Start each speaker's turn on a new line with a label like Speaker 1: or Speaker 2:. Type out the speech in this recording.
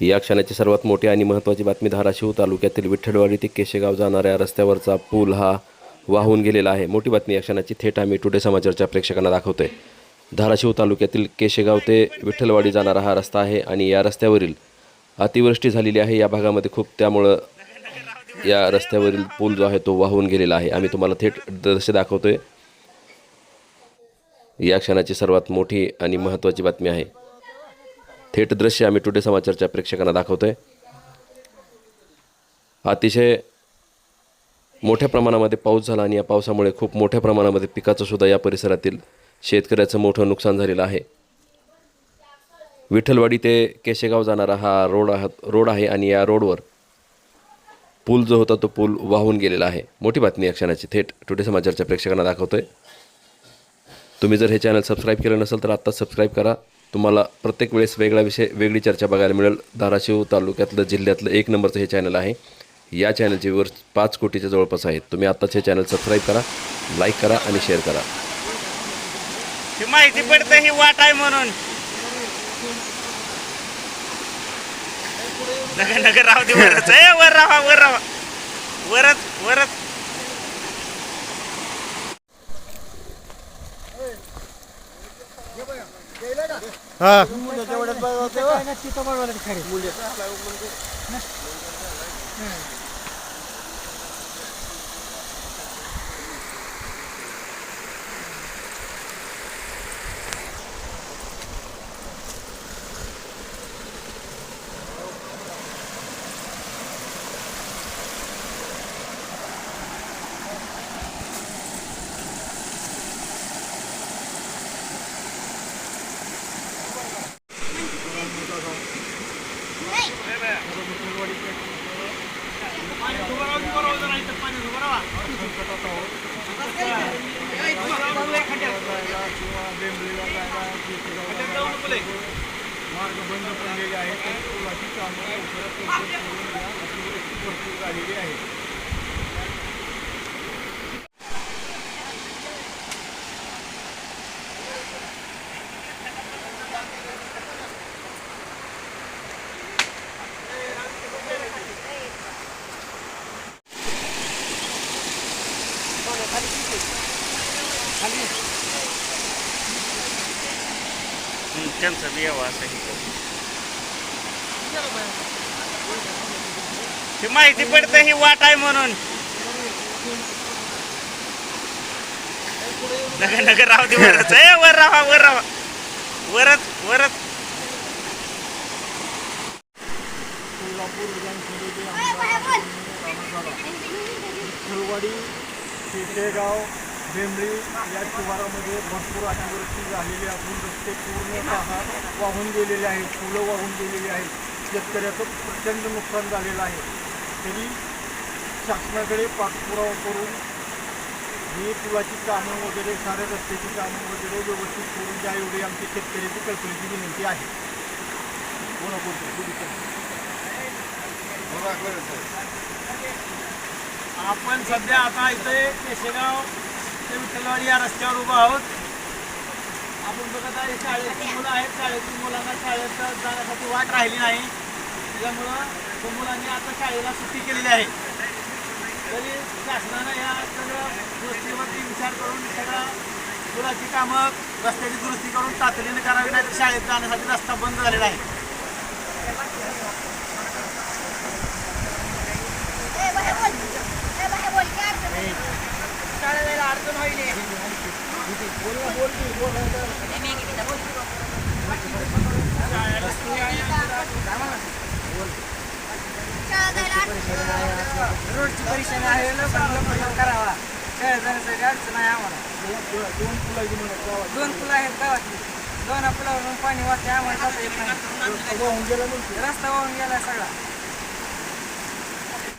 Speaker 1: या क्षणाची सर्वात मोठी आणि महत्त्वाची बातमी धाराशिव तालुक्यातील विठ्ठलवाडी ते केशेगाव जाणाऱ्या रस्त्यावरचा पूल हा वाहून गेलेला आहे. मोठी बातमी या क्षणाची थेट आम्ही टुडे समाचारच्या प्रेक्षकांना दाखवतोय. धाराशिव तालुक्यातील केशेगाव ते विठ्ठलवाडी जाणारा हा रस्ता आहे आणि या रस्त्यावरील अतिवृष्टी झालेली आहे. या भागामध्ये खूप त्यामुळं या रस्त्यावरील पूल जो आहे तो वाहून गेलेला आहे. आम्ही तुम्हाला थेट दृश्य दाखवतोय. या क्षणाची सर्वात मोठी आणि महत्त्वाची बातमी आहे. थेट दृश्य आम्ही टुडे समाचारच्या प्रेक्षकांना दाखवतो आहे अतिशय मोठ्या प्रमाणामध्ये पाऊस झाला आणि या पावसामुळे खूप मोठ्या प्रमाणामध्ये पिकाचं सुद्धा या परिसरातील शेतकऱ्याचं मोठं नुकसान झालेलं आहे. विठ्ठलवाडी ते केशेगाव जाणारा हा रोड आह रोड आहे आणि या रोडवर पूल जो होता तो पूल वाहून गेलेला आहे. मोठी बातमी या क्षणाची. थेट टुडे समाचारच्या प्रेक्षकांना दाखवतोय. तुम्ही जर हे चॅनल सबस्क्राईब केलं नसेल तर आत्ताच सबस्क्राईब करा. तुम्हाला प्रत्येक वेळेस वेगळा विषय वेगळी चर्चा बघायला मिळेल. धाराशिव तालुक्यातलं जिल्ह्यातलं एक नंबरचं हे चॅनल आहे. या चॅनलचे वर पाच कोटीच्या जवळपास आहेत. तुम्ही आत्ताच हे चॅनल सबस्क्राईब करा लाईक करा आणि शेअर करा.
Speaker 2: ही माहिती पडते ही वाट आहे म्हणून. नगर नगर राहू दे वरच. ए वर राहा वर राहा. वरच वरच.
Speaker 3: हा. मार्ग बंद पडलेले आहेत. पुलाची कामं लवकरात लवकर करून झालेली आहे
Speaker 2: हं, त्यांचं असं हे माहिती पडते ही वाट आहे म्हणून. नगर नगर राहू दे वरच. ए वर राहा वर राहा. वरच वरच.
Speaker 3: कोल्हापूर विधानसभेचे आमदार शेटेगाव बेंबळी या शिवारामध्ये भरपूर अतिवृष्टी झालेली असून रस्ते पूर्णतः वाहून गेलेले आहेत फुलं वाहून गेलेली आहेत. शेतकऱ्याचं प्रचंड नुकसान झालेलं आहे. तरी शासनाकडे पाठपुरावा करून ही पुलाची कामं वगैरे साऱ्या रस्त्याची कामं वगैरे व्यवस्थित करून द्या एवढी आमची शेतकऱ्याची कळकळीची विनंती आहे.
Speaker 4: आपण सध्या आता इथे केशेगाव विठ्ठलवाडी या रस्त्यावर उभा आहोत. आपण बघत आहे शाळेची मुलं आहेत. शाळेतील मुलांना शाळेत जाण्यासाठी वाट राहिली नाही. त्याच्यामुळं त्या मुलांनी आता शाळेला सुट्टी केलेली आहे. तरी शासनानं या सगळ्या गोष्टीवरती विचार करून सगळ्या मुलाची कामं रस्त्याची दुरुस्ती करून तातडीने करावी नाही तर शाळेत जाण्यासाठी रस्ता बंद झालेला आहे शाळेला जायला अडचण होईल रोडची परीक्षा आहे लोकांना प्रयोग करावा काय जाण्यासाठी अडचण आहे आम्हाला
Speaker 3: दोन फुलाची
Speaker 4: दोन पुलं आहेत गावातली दोन पुलावरून पाणी वाचते आम्हाला रस्ता वाहून गेला सगळा.